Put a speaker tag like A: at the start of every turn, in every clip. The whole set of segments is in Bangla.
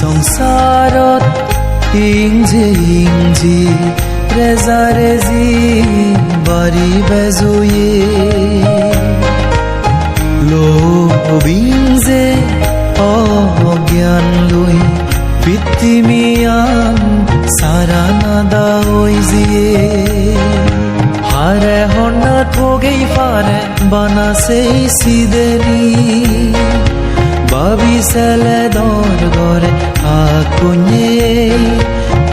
A: সংসাৰত ইংজি ইংজি ৰেজা ৰেজি বাৰী বেজুয়ে। লবিং যে অজ্ঞান লৈ পিতৃমিয়ান সারা নাদা ওই জিয়ে। হারে হন্না ঠোগেই পারে বানাসেই সিদেনি বাবি সেলে দর গরে আকুnye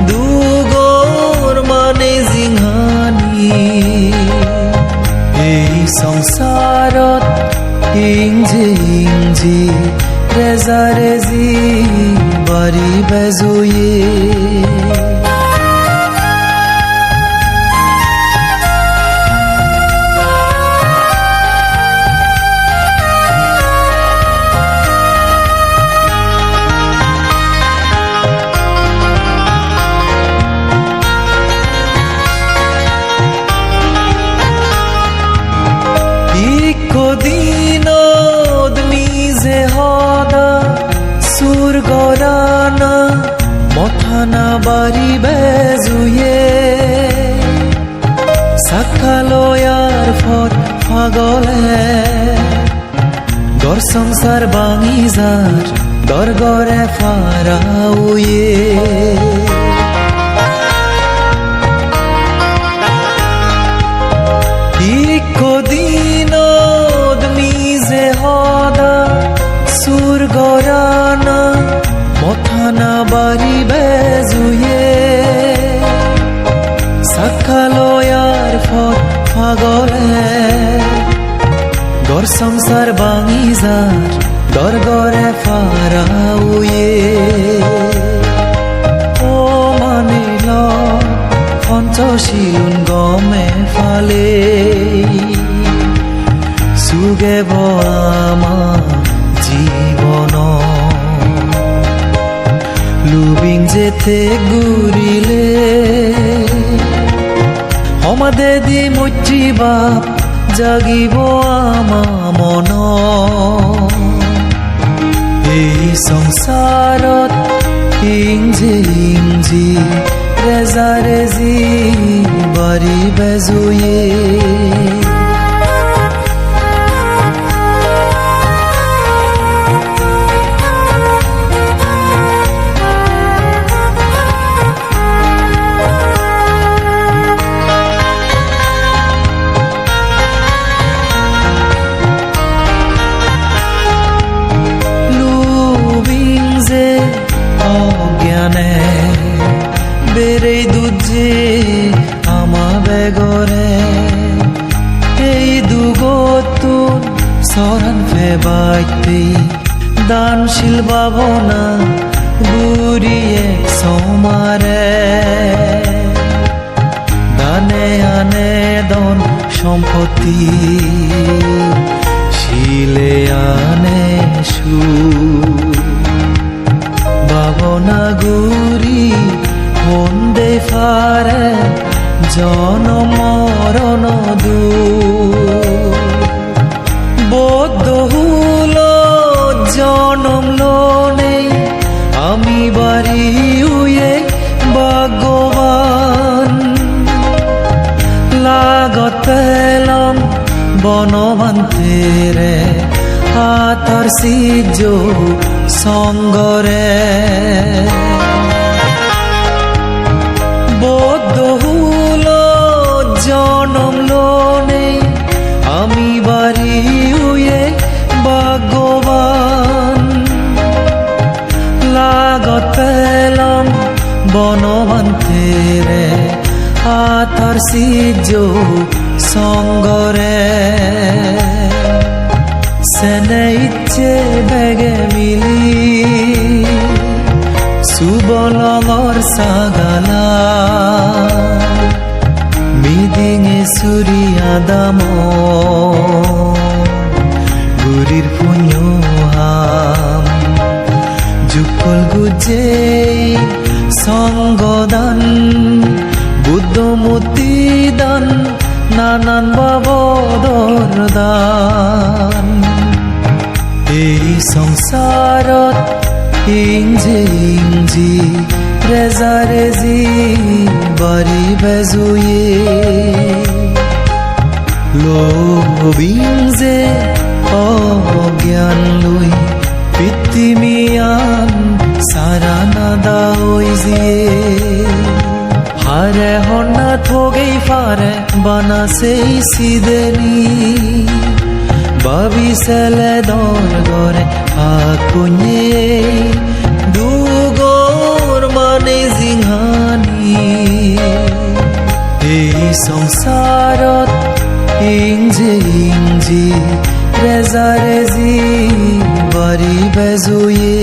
A: দুগর মানে জিংহানি। এই সংসারত ইংজি ইংজি ৰেজা জি বাৰী বেজুয়ে বাড়ি বেজুয়ে সাকালয়ার ফর ফাগলে। গর সংসার বাঙি যার, দর গরে ফারাউয়ে। ইকদিনত মিজে হদা সুর গরানা মথানা বাড়ি দর গরে ফারাউয়ে ও মানিল পঞ্চশীলুন গমে ফালে। সুগেব আমার জীবন। লুবিং যেতে ঘুরিলে সমাদে দি মৈত্ৰী বাপ জাগিব আমা মন। এই সংসারত ইংজি ইংজি রেজা রেজি বাড়ি বেজুয়ে। সরান ফেবাইতে দানশীল ভাবনা গুরিয়ে সমারে। দানে আনে দন সম্পত্তি, শিলে আনে সু ভাবনা গুরি হন্দে ফারে জন মরণ বনবান্তেরে হাতর সিজ সঙ্গরে। বদ্ধ হুল জনম লোনে, আমি বাড়ি উয়ে ভাগ্যবান। লাগতেলম বনবান্তেরে আতর সিজ সঙ্গরে। সেনে ইচ্ছে বেগে মিলি। সুবলঙর সাগালা। মিদিঙে সুরিয়া দাম। গুরির পুণ্যহাম যুকল গুজে সঙ্গদান, বুদ্ধমূর্তি দান। নানান বাবদর দান এই সংসাৰত ইংজি ইংজি ৰেজাৰেজি বাৰী বেজুয়ে। লবিংজে অজ্ঞান লৈ পিতৃমিয়ান সারা নাদা ওই হারে হর্না থোগেই ফারে বানাসেই সিদেনি। বাবি সেলে দর গরে আকুnye দুগোর মানে জিহানি। এই সংসাৰত ইংজি ইংজি ৰেজা ৰেজি বাৰী বেজুয়ে